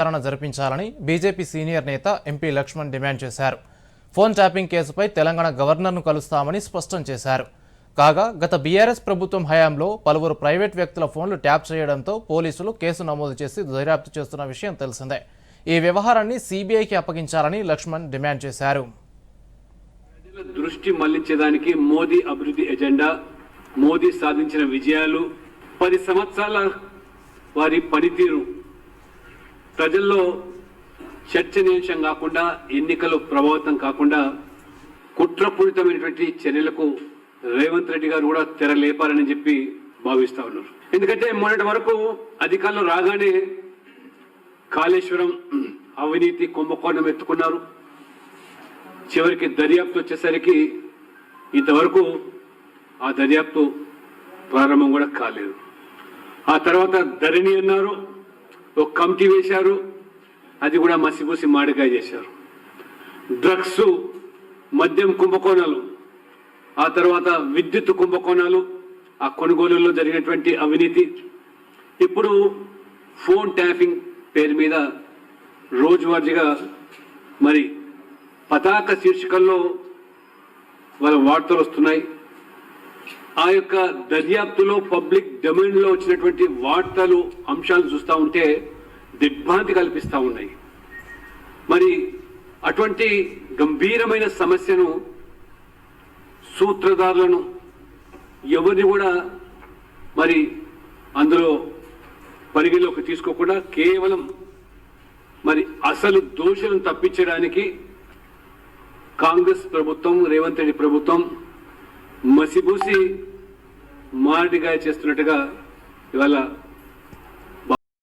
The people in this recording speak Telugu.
విచారణ జరిపించాలని బీజేపీ సీనియర్ నేత ఎంపీ లక్ష్మణ్ డిమాండ్ చేశారు. ఫోన్ ట్యాపింగ్ కేసుపై తెలంగాణ గవర్నర్ను కలుస్తామని స్పష్టం చేశారు. కాగా గత బీఆర్ఎస్ ప్రభుత్వం హయాంలో పలువురు ప్రైవేట్ వ్యక్తుల ఫోన్లు ట్యాప్ చేయడంతో పోలీసులు కేసు నమోదు చేసి దర్యాప్తు చేస్తున్న విషయం తెలిసిందే. ఈ వ్యవహారాన్ని సీబీఐకి అప్పగించాలని లక్ష్మణ్ డిమాండ్ చేశారు. దృష్టి మళ్ళించేదానికి మోదీ అభివృద్ధి ఎజెండా మోదీ సాధించిన విజయాలు పది సంవత్సరాల వారి పనితీరు ప్రజల్లో చర్చనీయాంశం కాకుండా ఎన్నికలు ప్రభావితం కాకుండా కుట్రపూరితమైనటువంటి చర్యలకు రేవంత్ రెడ్డి గారు కూడా తెర లేపారని చెప్పి భావిస్తా ఉన్నారు. ఎందుకంటే మొన్నటి వరకు అధికారంలో రాగానే కాళేశ్వరం అవినీతి కుంభకోణం ఎత్తుకున్నారు. చివరికి దర్యాప్తు వచ్చేసరికి ఇంతవరకు ఆ దర్యాప్తు ప్రారంభం కూడా కాలేదు. ఆ తర్వాత ధరణి అన్నారు. ఒక కమిటీ వేశారు అది కూడా మసిపూసి మాడికాయ చేశారు. డ్రగ్స్ మద్యం కుంభకోణాలు ఆ తర్వాత విద్యుత్ కుంభకోణాలు ఆ కొనుగోలులో జరిగినటువంటి అవినీతి. ఇప్పుడు ఫోన్ ట్యాపింగ్ పేరు మీద రోజువారీగా మరి పతాక శీర్షికల్లో వాళ్ళ వార్తలు వస్తున్నాయి. ఆ యొక్క దర్యాప్తులో పబ్లిక్ డొమైన్లో వచ్చినటువంటి వార్తలు అంశాలు చూస్తూ ఉంటే దిగ్భ్రాంతి కల్పిస్తూ ఉన్నాయి. మరి అటువంటి గంభీరమైన సమస్యను సూత్రధారులను ఎవరిని కూడా మరి అందులో పరిగణలోకి తీసుకోకుండా కేవలం మరి అసలు దోషులను తప్పించడానికి కాంగ్రెస్ ప్రభుత్వం రేవంత్ రెడ్డి ప్రభుత్వం మసిబూసి మారడిగా చేస్తున్నట్టుగా ఇవాళ